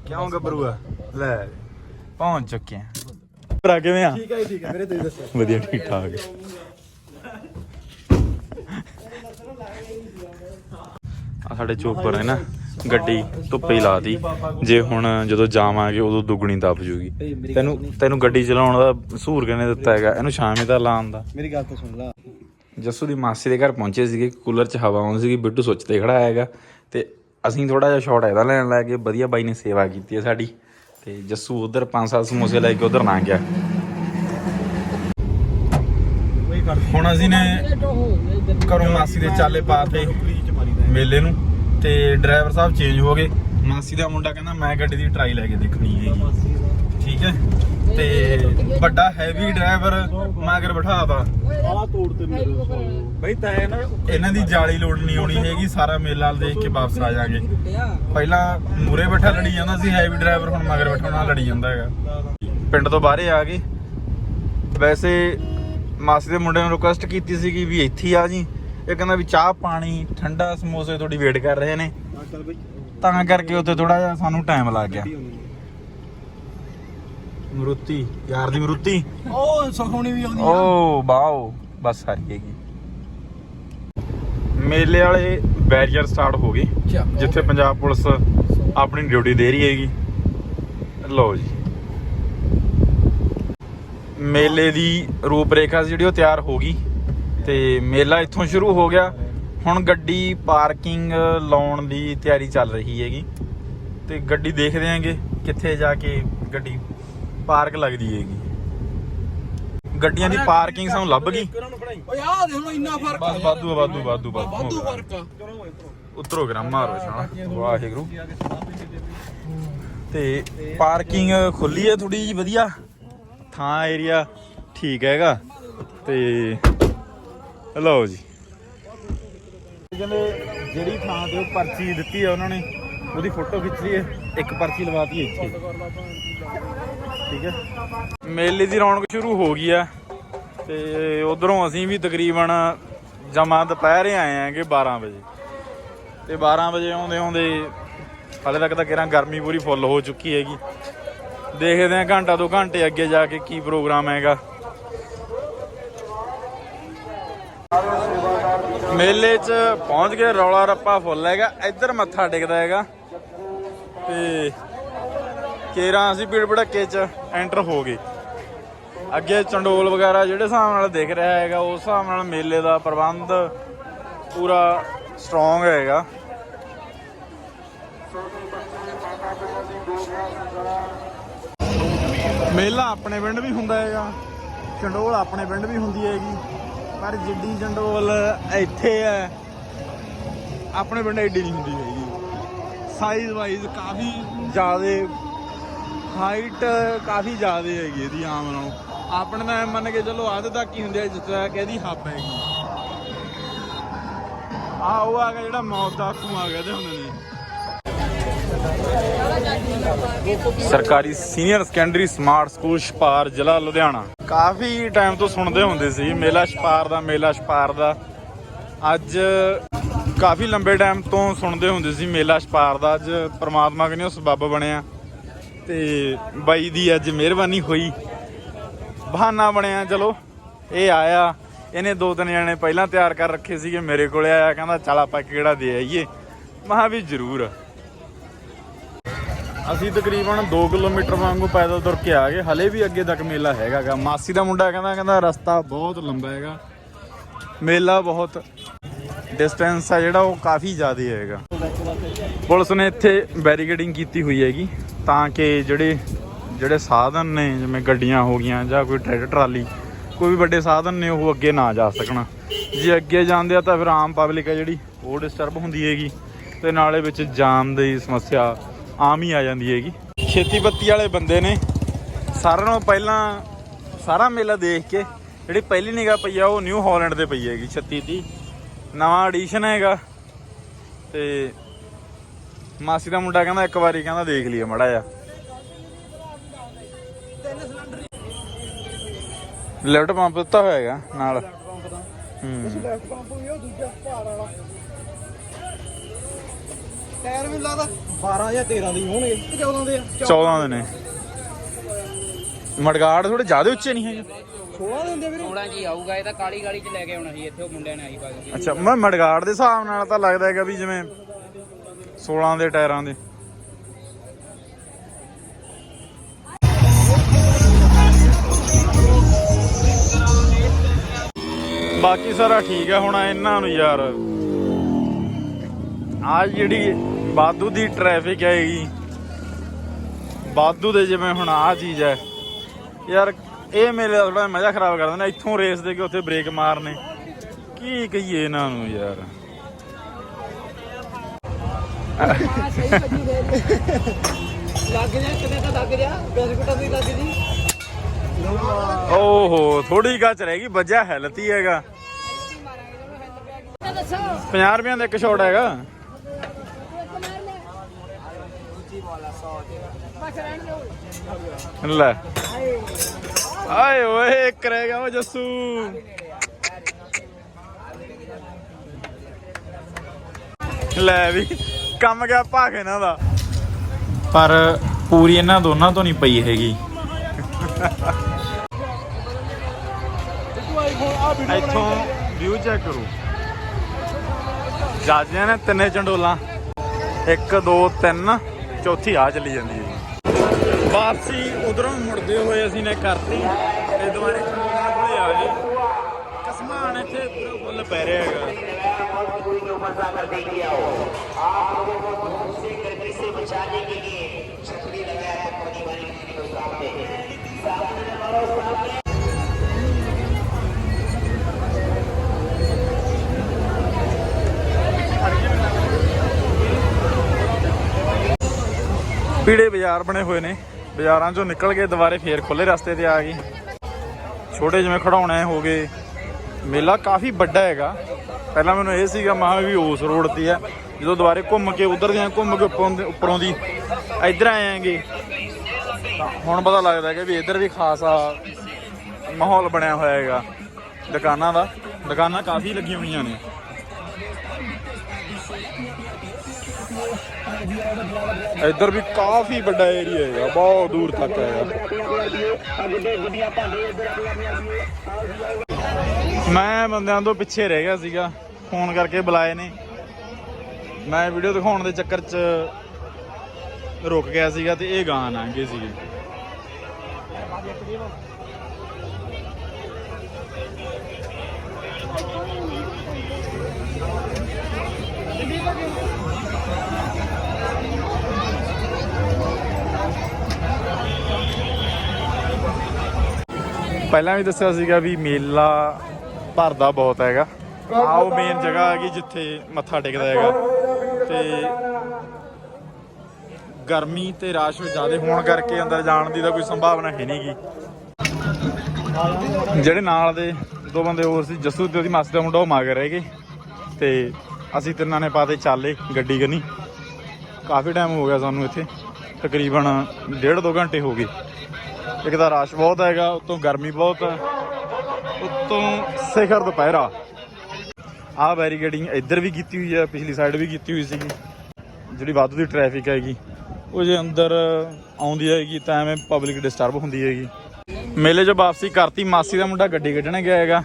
ਕਿਉਂ ਗੱਭਰੂਆ? ਲੈ ਪਹੁੰਚ ਚੁੱਕੇ ਆ। ਭਰਾ ਕਿਵੇਂ ਆ? ਠੀਕ ਹੈ ਜੀ, ਠੀਕ ਹੈ ਵੀਰੇ ਤੁਸੀਂ ਦੱਸੋ। ਵਧੀਆ ਠੀਕ ਠਾਕ। ਆ ਸਾਡੇ ਚੋਪਰ ਹੈ ਨਾ। ਗੱਡੀ ਧੁੱਪੇ ਹੀ ਲਾਤੀ। ਜੇ ਹੁਣ ਜਦੋਂ ਜਾਵਾਂਗੇ ਉਦੋਂ ਦੁੱਗਣੀ ਦੱਬ ਜੂਗੀ। ਤੈਨੂੰ ਤੈਨੂੰ ਗੱਡੀ ਚਲਾਉਣ ਦਾ ਸਹੂਰ ਕਿਨੇ ਦਿੱਤਾ ਹੈਗਾ? ਇਹਨੂੰ ਸ਼ਾਮੇ ਤਾਂ ਲਾਉਣ ਦਾ। ਮੇਰੀ ਗੱਲ ਤਾਂ ਸੁਣ ਲਾ। ਜੱਸੂ ਦੀ ਮਾਸੀ ਦੇ ਘਰ ਪਹੁੰਚੇ ਸੀਗੇ ਕੂਲਰ 'ਚ ਹਵਾ ਆਉਂਦੀ ਸੀਗੀ ਬਿੱਟੂ ਸੁੱਚ ਤੇ ਖੜਾ ਹੈਗਾ। ਤੇ ਅਸੀਂ ਥੋੜਾ ਜਿਹਾ ਸ਼ਾਟ ਇਹਦਾ ਲੈਣ ਲੱਗ ਗਏ। ਵਧੀਆ ਬਾਈ ਨੇ ਸੇਵਾ ਕੀਤੀ ਹੈ ਸਾਡੀ। ਤੇ ਜੱਸੂ ਉਧਰ ਪੰਜ ਸੱਤ ਸਮੋਸੇ ਲੈ ਕੇ ਉਧਰ ਨਾ ਗਿਆ। ਕਰ ਹੁਣ ਅਸੀਂ ਨੇ ਘਰੋਂ ਮਾਸੀ ਦੇ ਚਾਲੇ ਪਾਤੇ ਮੇਲੇ ਨੂੰ ਤੇ ਡਰਾਈਵਰ ਸਾਹਿਬ ਚੇਂਜ ਹੋ ਗਏ। ਮਾਸੀ ਦਾ ਮੁੰਡਾ ਕਹਿੰਦਾ ਮੈਂ ਗੱਡੀ ਦੀ ਟਰਾਈ ਲੈ ਕੇ ਦੇਖਣੀ ਹੈਗੀ। ਠੀਕ ਹੈ? ਤੇ ਵੱਡਾ ਹੈਵੀ ਡਰਾਈਵਰ ਮਗਰ ਬਿਠਾਤਾ। ਆਹ ਤੋੜ ਤੇ ਮੇਰੇ ਬਈ ਤਾਂ ਨਾ ਇਹਨਾਂ ਦੀ ਜਾਲੀ ਲੋਡ ਨਹੀਂ ਆਉਣੀ ਹੈਗੀ ਸਾਰਾ ਮੇਲਾ ਦੇਖ ਕੇ ਵਾਪਸ ਆ ਜਾਾਂਗੇ। ਪਹਿਲਾਂ ਮੂਰੇ ਬੈਠਾ ਲੜੀ ਜਾਂਦਾ ਸੀ ਹੈਵੀ ਡਰਾਈਵਰ ਹੁਣ ਮਗਰ ਬੈਠਾ ਨਾਲ ਲੜੀ ਜਾਂਦਾ ਹੈਗਾ। ਪਿੰਡ ਤੋਂ ਬਾਹਰੇ ਆ ਗਏ। ਵੈਸੇ ਮਾਸੀ ਦੇ ਮੁੰਡੇ ਨੂੰ ਰਿਕੁਐਸਟ ਕੀਤੀ ਸੀਗੀ ਵੀ ਇੱਥੇ ਹੀ ਆ ਜੀ। ਇਹ ਕਹਿੰਦਾ ਵੀ ਚਾਹ ਪਾਣੀ ਠੰਡਾ ਸਮੋਸੇ ਤੁਹਾਡੀ ਵੇਟ ਕਰ ਰਹੇ ਨੇ। ਤਾਂ ਕਰਕੇ ਉੱਥੇ ਥੋੜਾ ਜਿਹਾ ਸਾਨੂੰ ਟਾਈਮ ਲੱਗ ਗਿਆ। ਮਰੂਤੀ ਯਾਰ ਦੀ ਮਰੂਤੀ। ਉਹ ਸਖੋਣੀ ਵੀ ਆਉਂਦੀ ਓ ਵਾਓ ਬਸ ਸਾਰੀ ਹੈਗੀ। ਮੇਲੇ ਵਾਲੇ ਬੈਰੀਅਰ ਸਟਾਰਟ ਹੋ ਗਏ। ਜਿੱਥੇ ਪੰਜਾਬ ਪੁਲਿਸ ਆਪਣੀ ਡਿਊਟੀ ਦੇ ਰਹੀ ਹੈਗੀ। ਲਓ ਜੀ। ਮੇਲੇ ਦੀ ਰੂਪਰੇਖਾ ਸੀ ਜਿਹੜੀ ਉਹ ਤਿਆਰ ਹੋ ਗਈ। ਤੇ ਮੇਲਾ ਇੱਥੋਂ ਸ਼ੁਰੂ ਹੋ ਗਿਆ। ਹੁਣ ਗੱਡੀ ਪਾਰਕਿੰਗ ਲਾਉਣ ਦੀ ਤਿਆਰੀ ਚੱਲ ਰਹੀ ਹੈਗੀ। ਤੇ ਗੱਡੀ ਦੇਖਦੇ ਆਂਗੇ ਕਿੱਥੇ ਜਾ ਕੇ ਗੱਡੀ ਪਾਰਕ ਲੱਗਦੀ ਹੈਗੀ। ਗੱਡੀਆਂ ਦੀ ਪਾਰਕਿੰਗ ਸਾਨੂੰ ਲੱਭ ਗਈ। ਓਏ ਆਹ ਦੇਖ ਲੋ ਇੰਨਾ ਫ਼ਰਕ ਬਸ ਵਾਧੂ ਵਾਧੂ ਵਾਧੂ ਵਾਧੂ ਵਾਧੂ ਫ਼ਰਕ ਆ। ਉਤਰੋ ਗ੍ਰਾਮ ਮਾਰੋ ਛਾਣਾ ਵਾਹਿਗੁਰੂ। ਤੇ ਪਾਰਕਿੰਗ ਖੁੱਲੀ ਹੈ ਥੋੜੀ ਜੀ ਵਧੀਆ। ਥਾਂ ਏਰੀਆ ਠੀਕ ਹੈਗਾ। ਤੇ ਲਓ ਜੀ। ਕਹਿੰਦੇ ਜਿਹੜੀ ਥਾਂ ਤੇ ਉਹ ਪਰਚੀ ਦਿੱਤੀ ਹੈ ਉਹਨਾਂ ਨੇ, ਉਹਦੀ ਫੋਟੋ ਖਿੱਚ ਲਈ ਇੱਕ ਪਰਚੀ ਲਵਾਤੀ ਇੱਥੇ। ਠੀਕ ਹੈ। ਮੇਲੇ ਦੀ ਰੌਣਕ ਸ਼ੁਰੂ ਹੋ ਗਈ ਆ ਤੇ ਉਧਰੋਂ ਅਸੀਂ ਵੀ ਤਕਰੀਬਨ ਜਮਾ ਦੁਪਹਿਰੇ ਆਏ ਆਂਗੇ 12 ਵਜੇ। ਤੇ 12 ਵਜੇ ਆਉਂਦੇ ਆਉਂਦੇ ਹਾਲੇ ਤੱਕ ਤਾਂ ਕਿਰਾਂ ਗਰਮੀ ਪੂਰੀ ਫੁੱਲ ਹੋ ਚੁੱਕੀ ਹੈਗੀ। ਦੇਖਦੇ ਆਂ ਘੰਟਾ ਦੋ ਘੰਟੇ ਅੱਗੇ ਜਾ ਕੇ ਕੀ ਪ੍ਰੋਗਰਾਮ ਹੈਗਾ। ਮੇਲੇ 'ਚ ਪਹੁੰਚ ਗਏ, ਰੌਲਾ ਰੱਪਾ ਫੁੱਲ ਹੈਗਾ, ਇੱਧਰ ਮੱਥਾ ਟੇਕਦਾ ਹੈਗਾ। ਤੇ ਕੇਰਾਂ ਅਸੀਂ ਭੀੜ ਭੜੱਕੇ 'ਚ ਐਂਟਰ ਹੋ ਗਏ। ਅੱਗੇ ਚੰਡੋਲ ਵਗੈਰਾ ਜਿਹੜੇ ਹਿਸਾਬ ਨਾਲ ਦਿਖ ਰਿਹਾ ਹੈਗਾ, ਉਸ ਹਿਸਾਬ ਨਾਲ ਮੇਲੇ ਦਾ ਪ੍ਰਬੰਧ ਪੂਰਾ ਸਟਰੋਂਗ ਹੈਗਾ। ਮੇਲਾ ਆਪਣੇ ਪਿੰਡ ਵੀ ਹੁੰਦਾ ਹੈਗਾ, ਚੰਡੋਲ ਆਪਣੇ ਪਿੰਡ ਵੀ ਹੁੰਦੀ ਹੈਗੀ। ਪਰ ਜਿੱਡੀ ਜੰਡੋਲ ਇੱਥੇ ਹੈ, ਆਪਣੇ ਪਿੰਡ ਐਡੀ ਨਹੀਂ ਹੁੰਦੀ ਹੈਗੀ। ਸਾਈਜ਼ ਵਾਈਜ਼ ਕਾਫੀ ਜ਼ਿਆਦੇ ਹਾਈਟ ਕਾਫੀ ਜ਼ਿਆਦੇ ਹੈਗੀ ਇਹਦੀ ਆਮ ਨਾਲੋਂ। ਆਪਣੇ ਤਾਂ ਐਂ ਮੰਨ ਕੇ ਚਲੋ ਅੱਧ ਤੱਕ ਹੀ ਹੁੰਦੇ ਹੈ, ਜਿਸ ਤਰ੍ਹਾਂ ਕਿ ਇਹਦੀ ਹੱਬ ਹੈਗੀ। ਆ ਉਹ ਆ ਗਿਆ ਜਿਹੜਾ ਮੌਤ ਦਾ ਆਖੂ ਆ ਗਿਆ ਤੇ ਹੁੰਦੇ ਸਰਕਾਰੀ senior secondary smart school Chhapar ਜ਼ਿਲ੍ਹਾ ਲੁਧਿਆਣਾ। ਕਾਫੀ ਟਾਈਮ ਤੋਂ ਸੁਣਦੇ ਹੁੰਦੇ ਸੀ, ਮੇਲਾ ਛਪਾਰ ਦਾ, ਮੇਲਾ ਛਪਾਰ ਦਾ। ਅੱਜ ਕਾਫੀ ਲੰਬੇ ਟਾਈਮ ਤੋਂ ਸੁਣਦੇ ਹੁੰਦੇ ਸੀ, ਮੇਲਾ ਛਪਾਰ ਦਾ। ਅੱਜ ਪ੍ਰਮਾਤਮਾ ਕਨੇ ਉਹ ਸਬੱਬ ਬਣਿਆ। ਤੇ ਬਾਈ ਦੀ ਅੱਜ ਮਿਹਰਬਾਨੀ ਹੋਈ। ਬਹਾਨਾ ਬਣਿਆ, ਚਲੋ, ਇਹ ਆਇਆ। ਇਹਨੇ ਦੋ ਤਿੰਨ ਜਣੇ ਪਹਿਲਾਂ ਤਿਆਰ ਕਰ ਰੱਖੇ ਸੀਗੇ, ਮੇਰੇ ਕੋਲੇ ਆਇਆ, ਕਹਿੰਦਾ, ਚਲ ਆਪਾਂ ਕਿਹੜਾ ਦੇ ਆਈਏ। ਮਹਾ ਵੀ ਜ਼ਰੂਰ। ਅਸੀਂ ਤਕਰੀਬਨ 2 ਕਿਲੋਮੀਟਰ ਵਾਂਗੂ ਪੈਦਲ ਤੁਰ ਕੇ ਆ ਗਏ। ਹਲੇ ਵੀ ਅੱਗੇ ਤੱਕ ਮੇਲਾ ਹੈਗਾਗਾ। ਮਾਸੀ ਦਾ ਮੁੰਡਾ ਕਹਿੰਦਾ ਕਹਿੰਦਾ ਰਸਤਾ ਬਹੁਤ ਲੰਬਾ ਹੈਗਾ। ਮੇਲਾ ਬਹੁਤ ਡਿਸਟੈਂਸ ਆ ਜਿਹੜਾ, ਉਹ ਕਾਫੀ ਜ਼ਿਆਦਾ ਹੈਗਾ। ਪੁਲਿਸ ਨੇ ਇੱਥੇ ਬੈਰੀਕੇਡਿੰਗ ਕੀਤੀ ਹੋਈ ਹੈਗੀ, ਤਾਂ ਕਿ ਜਿਹੜੇ ਜਿਹੜੇ ਸਾਧਨ ਨੇ, ਜਿਵੇਂ ਗੱਡੀਆਂ ਹੋ ਗਈਆਂ ਜਾਂ ਕੋਈ ਟਰੈਕਟਰ, ਟਰਾਲੀ, ਕੋਈ ਵੀ ਵੱਡੇ ਸਾਧਨ ਨੇ, ਉਹ ਅੱਗੇ ਨਾ ਜਾ ਸਕਣ। ਜੇ ਅੱਗੇ ਜਾਂਦੇ ਆ ਤਾਂ ਫਿਰ ਆਮ ਪਬਲਿਕ ਹੈ ਜਿਹੜੀ, ਉਹ ਡਿਸਟਰਬ ਹੁੰਦੀ ਹੈਗੀ। ਤੇ ਨਾਲੇ ਵਿੱਚ ਜਾਮ ਦੀ ਸਮੱਸਿਆ ਆਮ ਹੀ ਆ ਜਾਂਦੀ ਹੈਗੀ। ਖੇਤੀਪੱਤੀ ਵਾਲੇ ਬੰਦੇ ਨੇ ਸਾਰਿਆਂ ਨਾਲੋਂ ਪਹਿਲਾਂ ਸਾਰਾ ਮੇਲਾ ਦੇਖ ਕੇ ਜਿਹੜੀ ਪਹਿਲੀ ਨਿਗਾਹ ਪਈ ਆ ਉਹ ਨਿਊ ਹਾਲੈਂਡ ਤੇ ਪਈ ਹੈਗੀ 36 ਦੀ ਨਵਾਂ ਐਡੀਸ਼ਨ ਹੈਗਾ ਤੇ ਮਾਸੀ ਦਾ ਮੁੰਡਾ ਕਹਿੰਦਾ ਇੱਕ ਵਾਰੀ ਕਹਿੰਦਾ ਦੇਖ ਲਈਏ ਮੜਾ ਜਾ ਲੈਫਟ ਪੰਪ ਦਿੱਤਾ ਹੋਇਆ ਹੈਗਾ ਨਾਲ। ਹੂੰ। ਲੈਫਟ ਪੰਪ ਵੀ ਉਹ ਦੂਜਾ ਭਾਰ ਵਾਲਾ। ਟਾਇਰ ਵੀ ਲੱਗਦਾ। 12 ਜਾਂ 13 ਦੀ ਹੋਣਗੇ। ਕਿ 14 ਦੇ ਆ। 14 ਦੇ ਨੇ। ਮੜਗਾੜ ਥੋੜੇ ਜ਼ਿਆਦਾ ਉੱਚੇ ਨਹੀਂ ਹੈਗੇ? 16 ਦੇ ਹੁੰਦੇ ਵੀਰੇ। ਥੋੜਾ ਜੀ ਆਊਗਾ ਇਹ ਤਾਂ ਕਾਲੀ ਕਾਲੀ ਚ ਲੈ ਕੇ ਆਉਣਾ ਸੀ ਇੱਥੇ ਉਹ ਮੁੰਡਿਆਂ ਨੇ ਆਈ ਪਾ ਅੱਛਾ ਮੈਂ ਮੜਗਾੜ ਦੇ ਹਿਸਾਬ ਨਾਲ ਤਾਂ ਲੱਗਦਾ ਹੈਗਾ ਵੀ ਜਿਵੇਂ 16 ਦੇ ਟਾਇਰਾਂ ਦੇ। ਬਾਕੀ ਸਾਰਾ ਠੀਕ ਹੈ ਹੁਣ ਇਹਨਾਂ ਨੂੰ ਯਾਰ। ਆ ਜਿਹੜੀ ਬਾਦੂ ਦੀ ਟ੍ਰੈਫਿਕ ਹੈਗੀ ਬਾਦੂ ਦੇ ਜਿਵੇਂ ਹੁਣ ਆ ਚੀਜ਼ ਹੈ। ਯਾਰ, ਇਹ ਮੇਰੇ ਦਾ ਥੋੜਾ ਮਜ਼ਾ ਖਰਾਬ ਕਰ ਦਿੰਦਾ ਇੱਥੋਂ ਰੇਸ ਦੇ ਕੇ ਉੱਥੇ ਬ੍ਰੇਕ ਮਾਰਨੇ। ਕੀ ਕਹੀਏ ਇਹਨਾਂ ਨੂੰ ਯਾਰ। ਲੱਗ ਜਾ ਕਿਤੇ ਤਾਂ ਲੱਗ ਜਾ ਬਿਸਕੁਟਾਂ ਦੀ ਲੱਗ ਜੀ ਓਹੋ ਥੋੜੀ ਗੱਚ ਰਹਿ ਗਈ, ਵੱਜਿਆ ਹੈਲਥੀ ਹੈਗਾ। 50 ਰੁਪਏ ਦਾ ਇੱਕ ਸ਼ਾਟ ਹੈਗਾ। ਲੈ। ਆਏ ਓਏ ਗਿਆ ਓ ਜੱਸੂ। ਲੈ ਵੀ ਕੰਮ ਗਿਆ ਭਾਗ ਇਹਨਾਂ ਦਾ। ਪਰ ਪੂਰੀ ਇਹਨਾਂ ਦੋਨਾਂ ਤੋਂ ਨਹੀਂ ਪਈ ਹੈਗੀ। ਇੱਥੋਂ ਵਿਊ ਚੈੱਕ ਕਰੋ। ਜਾਜਿਆਂ ਨੇ ਤਿੰਨੇ ਚੰਡੋਲਾਂ। 1 2 3 ਚੌਥੀ ਆ ਚੱਲੀ ਜਾਂਦੀ ਹੈ ਵਾਪਸੀ ਉਧਰੋਂ ਮੁੜਦੇ ਹੋਏ ਅਸੀਂ ਨੇ ਕਰਤੀ ਤੇ ਦੁਬਾਰੇ ਚੰਡੋਲਾਂ ਕੋਲੇ ਆ ਗਏ। ਕਸਮਾਨ ਇੱਥੇ ਪੂਰਾ ਫੁੱਲ ਪੈ ਰਿਹਾ ਹੈਗਾ। ਪੀੜੇ ਬਾਜ਼ਾਰ ਬਣੇ ਹੋਏ ਨੇ। ਬਾਜ਼ਾਰਾਂ ਚੋਂ ਨਿਕਲ ਕੇ ਦੁਬਾਰੇ ਫੇਰ ਖੁੱਲੇ ਰਸਤੇ ਤੇ ਆ ਗਏ। ਛੋਟੇ ਜਿਵੇਂ ਖੜਾਉਣੇ ਹੋ ਗਏ। ਮੇਲਾ ਕਾਫੀ ਵੱਡਾ ਹੈਗਾ। ਪਹਿਲਾਂ ਮੈਨੂੰ ਇਹ ਸੀਗਾ ਮਹਾ ਵੀ ਉਸ ਰੋਡ ਤੇ ਆ। ਜਦੋਂ ਦੁਬਾਰੇ ਘੁੰਮ ਕੇ ਉਧਰ ਦੇ ਘੁੰਮ ਕੇ ਉੱਪਰੋਂ ਉੱਪਰੋਂ ਦੀ ਇੱਧਰ ਆਏਗੇ ਤਾਂ ਹੁਣ ਪਤਾ ਲੱਗਦਾ ਹੈ ਕਿ ਵੀ ਇੱਧਰ ਵੀ ਖਾਸਾ ਮਾਹੌਲ ਬਣਿਆ ਹੋਇਆ ਹੈਗਾ। ਦੁਕਾਨਾਂ ਦਾ। ਦੁਕਾਨਾਂ ਕਾਫੀ ਲੱਗੀਆਂ ਹੋਈਆਂ ਨੇ। ਇੱਧਰ ਵੀ ਕਾਫੀ ਵੱਡਾ ਏਰੀਆ ਹੈਗਾ, ਬਹੁਤ ਦੂਰ ਤੱਕ ਹੈਗਾ ਮੈਂ ਬੰਦਿਆਂ ਤੋਂ ਪਿੱਛੇ ਰਹਿ ਗਿਆ ਸੀਗਾ, ਫੋਨ ਕਰਕੇ ਬੁਲਾਏ ਨੇ। ਮੈਂ ਵੀਡੀਓ ਦਿਖਾਉਣ ਦੇ ਚੱਕਰ 'ਚ ਰੁਕ ਗਿਆ ਸੀਗਾ ਤੇ ਇਹ ਗਾਂ ਲੰਘੇ ਸੀਗੇ। ਪਹਿਲਾਂ ਵੀ ਦੱਸਿਆ ਸੀਗਾ ਵੀ ਮੇਲਾ ਭਰਦਾ ਬਹੁਤ ਹੈਗਾ। ਆ ਉਹ ਮੇਨ ਜਗ੍ਹਾ ਹੈਗੀ ਜਿੱਥੇ ਮੱਥਾ ਟੇਕਦਾ ਹੈਗਾ। ਤੇ ਗਰਮੀ ਤੇ ਰਸ਼ ਜ਼ਿਆਦਾ ਹੋਣ ਕਰਕੇ ਅੰਦਰ ਜਾਣ ਦੀ ਤਾਂ ਕੋਈ ਸੰਭਾਵਨਾ ਹੈ ਨਹੀਂਗੀ ਜਿਹੜੇ ਨਾਲ ਦੇ ਦੋ ਬੰਦੇ ਹੋਰ ਸੀ, ਜੱਸੂ ਤੇ ਉਹਦੀ ਮਾਸੀ ਦਾ ਮੁੰਡਾ, ਉਹ ਮਗਰ ਰਹਿ ਤੇ ਅਸੀਂ ਤਿੰਨਾਂ ਨੇ ਪਾਤੇ ਚਾਲੇ, ਗੱਡੀ ਕਰਨੀ ਕਾਫੀ ਟਾਈਮ ਹੋ ਗਿਆ ਸਾਨੂੰ ਇੱਥੇ। ਤਕਰੀਬਨ ਡੇਢ ਦੋ ਘੰਟੇ ਹੋ ਗਏ। ਇੱਕ ਤਾਂ ਰਸ਼ ਬਹੁਤ ਹੈਗਾ, ਉਤੋਂ ਗਰਮੀ ਬਹੁਤ ਹੈ, ਉਤੋਂ ਸਿਖਰ ਦੁਪਹਿਰਾ। ਆਹ ਬੈਰੀਕੇਡਿੰਗ ਇੱਧਰ ਵੀ ਕੀਤੀ ਹੋਈ ਹੈ, ਪਿਛਲੀ ਸਾਈਡ ਵੀ ਕੀਤੀ ਹੋਈ ਸੀਗੀ। ਜਿਹੜੀ ਵਾਧੂ ਦੀ ਟ੍ਰੈਫਿਕ ਹੈਗੀ, ਉਹ ਜੇ ਅੰਦਰ ਆਉਂਦੀ ਹੈਗੀ, ਤਾਂ ਐਵੇਂ ਪਬਲਿਕ ਡਿਸਟਰਬ ਹੁੰਦੀ ਹੈਗੀ। ਮੇਲੇ 'ਚ ਵਾਪਸੀ ਕਰਤੀ, ਮਾਸੀ ਦਾ ਮੁੰਡਾ ਗੱਡੀ ਕੱਢਣ ਗਿਆ ਹੈਗਾ।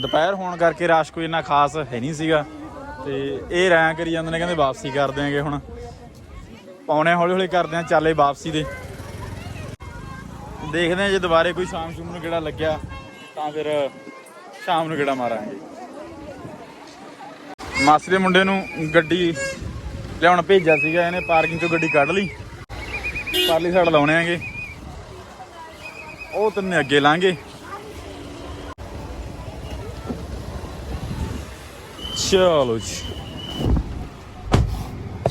ਦੁਪਹਿਰ ਹੋਣ ਕਰਕੇ ਰਸ਼ ਕੋਈ ਇੰਨਾ ਖਾਸ ਹੈ ਨਹੀਂ ਸੀਗਾ। ਤੇ ਇਹ ਰਾਇ ਕਰੀ ਜਾਂਦੇ ਨੇ, ਕਹਿੰਦੇ ਵਾਪਸੀ ਕਰ ਦਿਆਂਗੇ ਹੁਣ। ਪਾਉਣੇ ਹੌਲੀ ਹੌਲੀ ਕਰਦੇ ਆ, ਚਾਲੇ ਵਾਪਸੀ ਦੇ। ਦੇਖਦੇ ਹਾਂ ਜੇ ਦੁਬਾਰੇ ਕੋਈ ਸ਼ਾਮ ਸ਼ੂਮ ਨੂੰ ਕਿਹੜਾ ਲੱਗਿਆ, ਤਾਂ ਫਿਰ ਸ਼ਾਮ ਨੂੰ ਕਿਹੜਾ ਮਾਰਾਂਗੇ। ਮਾਸੀ ਦੇ ਮੁੰਡੇ ਨੂੰ ਗੱਡੀ ਲਿਆਉਣ ਭੇਜਿਆ ਸੀਗਾ, ਇਹਨੇ ਪਾਰਕਿੰਗ ਚੋਂ ਗੱਡੀ ਕੱਢ ਲਈ। ਪਾਰਲੀ ਸਾਈਡ ਲਾਉਣੇ ਆਂਗੇ ਉਹ ਤਿੰਨੇ ਅੱਗੇ ਲਾਂਗੇ। ਚਲੋ ਜੀ।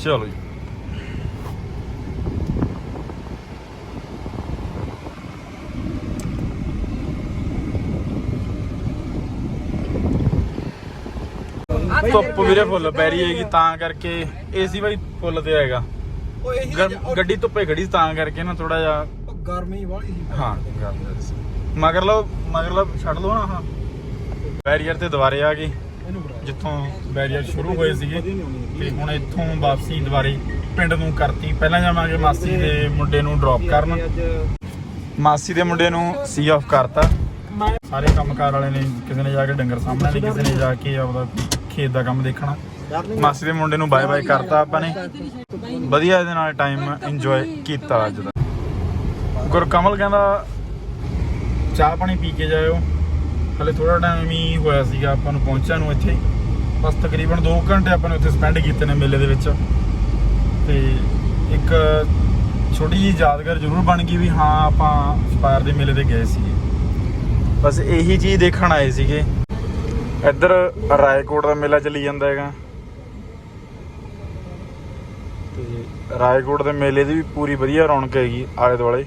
ਚਲੋ ਜੀ। ਧੁੱਪ ਵੀਰੇ ਫੁੱਲ ਪੈ ਰਹੀ ਹੈਗੀ ਤਾਂ ਕਰਕੇ ਏਸੀ ਬਾਈ ਫੁੱਲ ਤੇ ਹੈਗਾ। ਉਹ ਇਹੀ ਗਰ- ਗੱਡੀ ਧੁੱਪੇ ਖੜੀ ਸੀ ਤਾਂ ਕਰਕੇ ਨਾ ਥੋੜਾ ਜਿਹਾ ਗਰਮੀ ਵਾਲੀ ਸੀ। ਹਾਂ ਮਗਰ ਲਓ ਮਗਰ ਲਓ ਛੱਡ ਲਓ ਨਾ ਹਾਂ ਬੈਰੀਅਰ ਤੇ ਦੁਬਾਰੇ ਆ ਗਏ। ਇਹਨੂੰ ਬੜਾ ਜਿੱਥੋਂ ਬੈਰੀਅਰ ਸ਼ੁਰੂ ਹੋਏ ਸੀਗੇ ਤੇ ਹੁਣ ਇੱਥੋਂ ਵਾਪਸੀ ਦੁਬਾਰੇ ਪਿੰਡ ਨੂੰ ਕਰਤੀ। ਪਹਿਲਾਂ ਜਾਵਾਂਗੇ ਮਾਸੀ ਦੇ ਮੁੰਡੇ ਨੂੰ ਡ੍ਰੌਪ ਕਰਨ। ਮਾਸੀ ਦੇ ਮੁੰਡੇ ਨੂੰ ਸੀ ਆਫ ਕਰਤਾ। ਸਾਰੇ ਕੰਮਕਾਰ ਵਾਲੇ ਨੇ ਕਿਸੇ ਨੇ ਜਾ ਕੇ ਡੰਗਰ ਸਾਹਮਣੇ ਨੇ ਕਿਸੇ ਨੇ ਜਾ ਕੇ ਆਪਦਾ ਖੇਤ ਦਾ ਕੰਮ ਦੇਖਣਾ। ਮਾਸੀ ਦੇ ਮੁੰਡੇ ਨੂੰ ਬਾਏ ਬਾਏ ਕਰਤਾ ਆਪਾਂ ਨੇ। ਵਧੀਆ ਇਹਦੇ ਨਾਲ ਟਾਈਮ ਇੰਜੋਏ ਕੀਤਾ ਅੱਜ ਦਾ। ਗੁਰਕਮਲ ਕਹਿੰਦਾ, ਚਾਹ ਪਾਣੀ ਪੀ ਕੇ ਜਾਇਓ। ਹਲੇ ਥੋੜਾ ਟਾਈਮ ਹੀ ਹੋਇਆ ਸੀਗਾ ਆਪਾਂ ਨੂੰ ਪਹੁੰਚਿਆ ਨੂੰ ਇੱਥੇ। ਬਸ ਤਕਰੀਬਨ 2 ਘੰਟੇ ਆਪਾਂ ਨੇ ਉੱਥੇ ਸਪੈਂਡ ਕੀਤੇ ਨੇ ਮੇਲੇ ਦੇ ਵਿੱਚ। ਤੇ ਇੱਕ ਛੋਟੀ ਜਿਹੀ ਯਾਦਗਾਰ ਜ਼ਰੂਰ ਬਣ ਗਈ ਵੀ ਹਾਂ, ਆਪਾਂ ਸਪਾਇਰ ਦੇ ਮੇਲੇ ਤੇ ਗਏ ਸੀਗੇ। ਬਸ ਇਹੀ ਚੀਜ਼ ਦੇਖਣ ਆਏ ਸੀਗੇ। ਇੱਧਰ ਰਾਏਕੋਟ ਦਾ ਮੇਲਾ ਚੱਲੀ ਜਾਂਦਾ ਹੈਗਾ। ਤੇ ਰਾਏਕੋਟ ਦੇ ਮੇਲੇ ਦੀ ਵੀ ਪੂਰੀ ਵਧੀਆ ਰੌਣਕ ਹੈਗੀ ਆਲੇ ਦੁਆਲੇ।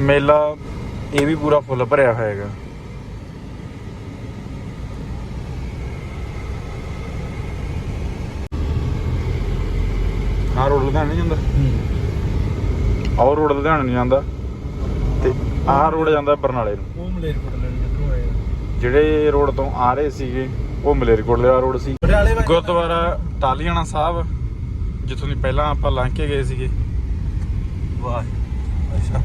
ਮੇਲਾ ਇਹ ਵੀ ਪੂਰਾ ਫੁੱਲ ਭਰਿਆ ਹੋਇਆ ਹੈਗਾ। ਆਹ ਰੋਡ ਲੁਧਿਆਣੇ ਨਹੀਂ ਜਾਂਦਾ? ਆਹ ਰੋਡ ਲੁਧਿਆਣੇ ਨਹੀਂ ਜਾਂਦਾ। ਆਹ ਰੋਡ ਜਾਂਦਾ ਬਰਨਾਲੇ ਨੂੰ। ਉਹ ਮਲੇਰਕੋਟ ਲੈਣ ਜਿੱਥੋਂ ਆਏ ਜਿਹੜੇ ਰੋਡ ਤੋਂ ਆ ਰਹੇ ਸੀਗੇ ਉਹ ਮਲੇਰਕੋਟਲੇ ਵਾਲਾ ਰੋਡ ਸੀ। ਪਟਿਆਲੇ ਵਾਲੇ ਗੁਰਦੁਆਰਾ ਟਾਲੀਆਣਾ ਸਾਹਿਬ ਜਿੱਥੋਂ ਦੀ ਪਹਿਲਾਂ ਆਪਾਂ ਲੰਘ ਕੇ ਗਏ ਸੀਗੇ। ਵਾਹ ਅੱਛਾ।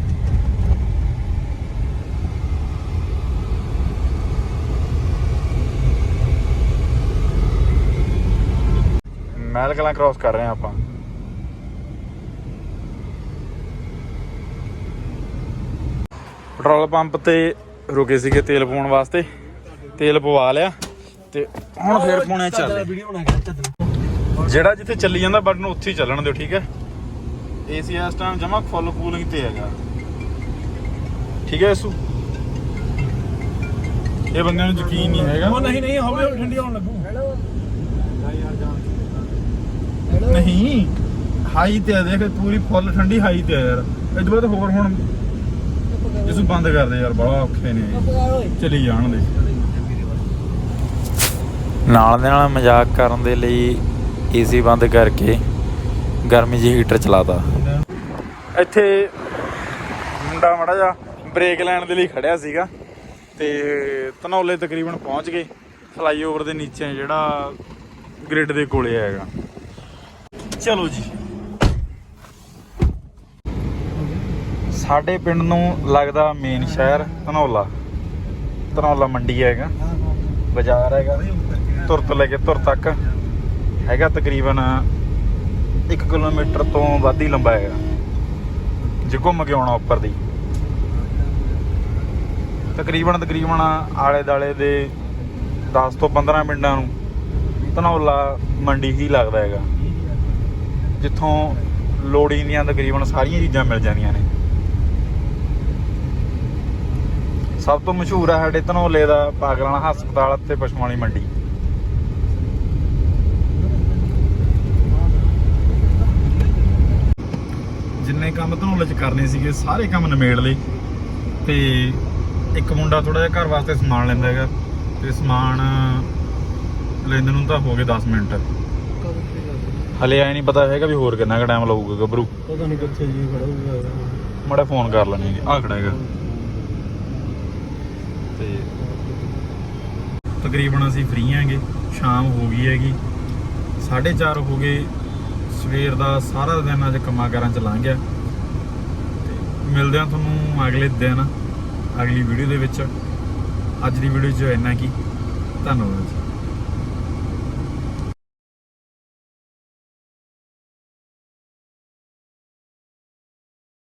ਮਹਿਲ ਕਲਾਂ ਕ੍ਰਾਸ ਕਰ ਰਹੇ ਹਾਂ ਆਪਾਂ। ਪੈਟਰੋਲ ਪੰਪ ਤੇ ਰੁਕੇ ਸੀਗੇ ਤੇਲ ਪਾਉਣ ਵਾਸਤੇ। ਤੇਲ ਪਵਾ ਲਿਆ ਤੇ ਹੁਣ ਫੇਰ ਪਾਉਣੇ ਚੱਲ ਜਿਹੜਾ ਜਿੱਥੇ ਚੱਲੀ ਜਾਂਦਾ ਬਟਨ ਉੱਥੇ ਹੀ ਚੱਲਣ ਦਿਓ ਠੀਕ ਹੈ? ਏਸੀ ਇਸ ਟਾਈਮ ਜਮਾ ਫੁੱਲ ਕੂਲਿੰਗ ਤੇ ਹੈਗਾ। ਠੀਕ ਹੈ ਇਸੂ? ਇਹ ਬੰਦਿਆਂ ਨੂੰ ਯਕੀਨ ਨਹੀਂ ਹੈਗਾ। ਉਹ ਨਹੀਂ ਨਹੀਂ ਹੌਲੀ ਹੌਲੀ ਠੰਡੀ ਹੋਣ ਲੱਗੂ। ਹੈਲੋ ਨਹੀਂ ਹਾਈ ਤੇ ਆ ਦੇਖ ਪੂਰੀ ਫੁੱਲ ਠੰਡੀ ਹਾਈ ਤੇ ਆ ਯਾਰ। ਇਹ ਤੋਂ ਬਾਅਦ ਹੋਰ ਹੁਣ ਇਸੂ ਬੰਦ ਕਰ ਦੇ ਯਾਰ ਬੜਾ ਔਖੇ ਨੇ। ਚਲੀ ਜਾਣ ਦੇ ਨਾਲ ਦੇ ਨਾਲ ਮਜ਼ਾਕ ਕਰਨ ਦੇ ਲਈ ਏਸੀ ਬੰਦ ਕਰਕੇ ਗਰਮੀ ਜੀ ਹੀਟਰ ਚਲਾਤਾ। ਇੱਥੇ ਮੁੰਡਾ ਮੜਾ ਜਾ ਬ੍ਰੇਕ ਲੈਣ ਦੇ ਲਈ ਖੜਿਆ ਸੀਗਾ ਤੇ ਧਨੌਲੇ ਤਕਰੀਬਨ ਪਹੁੰਚ ਗਏ। ਫਲਾਈਓਵਰ ਦੇ ਨੀਚੇ ਜਿਹੜਾ ਗ੍ਰਿਡ ਦੇ ਕੋਲੇ ਹੈਗਾ। ਚਲੋ ਜੀ। ਸਾਡੇ ਪਿੰਡ ਨੂੰ ਲੱਗਦਾ ਮੇਨ ਸ਼ਹਿਰ ਧਨੌਲਾ। ਧਨੌਲਾ ਮੰਡੀ ਹੈਗਾ। ਬਾਜ਼ਾਰ ਹੈਗਾ। ਧੁਰ ਤੋਂ ਲੈ ਕੇ ਧੁਰ ਤੱਕ। ਹੈਗਾ ਤਕਰੀਬਨ 1 ਕਿਲੋਮੀਟਰ ਤੋਂ ਵੱਧ ਹੀ ਲੰਬਾ ਹੈਗਾ। ਜੇ ਘੁੰਮ ਕੇ ਆਉਣਾ ਉੱਪਰ ਦੀ। ਤਕਰੀਬਨ ਤਕਰੀਬਨ ਆਲੇ ਦਾਲੇ ਦੇ 10 ਤੋਂ 15 ਪਿੰਡਾਂ ਨੂੰ ਧਨੌਲਾ ਮੰਡੀ ਹੀ ਲੱਗਦਾ ਹੈਗਾ। ਜਿੱਥੋਂ ਲੋੜੀ ਦੀਆਂ ਤਕਰੀਬਨ ਸਾਰੀਆਂ ਚੀਜ਼ਾਂ ਮਿਲ ਜਾਂਦੀਆਂ ਨੇ। ਸਭ ਤੋਂ ਮਸ਼ਹੂਰ ਆ ਸਾਡੇ ਧਨੌਲੇ ਦਾ ਪਾਗਲਾਣਾ ਹਸਪਤਾਲ ਅਤੇ ਪਸ਼ੂਆਂ ਵਾਲੀ ਮੰਡੀ। ਜਿੰਨੇ ਕੰਮ ਧਨੌਲੇ ਚ ਕਰਨੇ ਸੀਗੇ ਸਾਰੇ ਕੰਮ ਨਿਮੇੜ ਲਏ। ਤੇ ਇੱਕ ਮੁੰਡਾ ਥੋੜਾ ਜਿਹਾ ਘਰ ਵਾਸਤੇ ਸਮਾਨ ਲੈਂਦਾ ਹੈਗਾ। ਤੇ ਸਮਾਨ ਲੈਣ ਨੂੰ ਤਾਂ ਹੋ ਗਏ 10 ਮਿੰਟ। ਹਲੇ ਐ ਨਹੀਂ ਪਤਾ ਹੈਗਾ ਵੀ ਹੋਰ ਕਿੰਨਾ ਕੁ ਟਾਈਮ ਲੱਗੂਗਾ ਗੱਭਰੂ। ਪਤਾ ਨਹੀਂ ਕਿੱਥੇ ਜੀ ਖੜਾ ਹੋਊਗਾ। ਮੜਾ ਫੋਨ ਕਰ ਲੈਣੀ ਆ ਖੜਾ ਹੈਗਾ। ਤੇ ਤਕਰੀਬਨ ਅਸੀਂ ਫ੍ਰੀ ਆਂਗੇ ਸ਼ਾਮ ਹੋ ਗਈ ਹੈਗੀ। 4:30 ਹੋ ਗਏ, ਸਵੇਰ ਦਾ ਸਾਰਾ ਦਿਨ ਅੱਜ ਕੰਮਾਂ ਕਾਰਾਂ ਚ ਲੰਘ ਗਿਆ। ਤੇ ਮਿਲਦੇ ਆ ਤੁਹਾਨੂੰ ਅਗਲੇ ਦਿਨ, ਅਗਲੀ ਵੀਡੀਓ ਦੇ ਵਿੱਚ। ਅੱਜ ਦੀ ਵੀਡੀਓ 'ਚ ਇੰਨਾ ਕੀ। ਧੰਨਵਾਦ ਜੀ।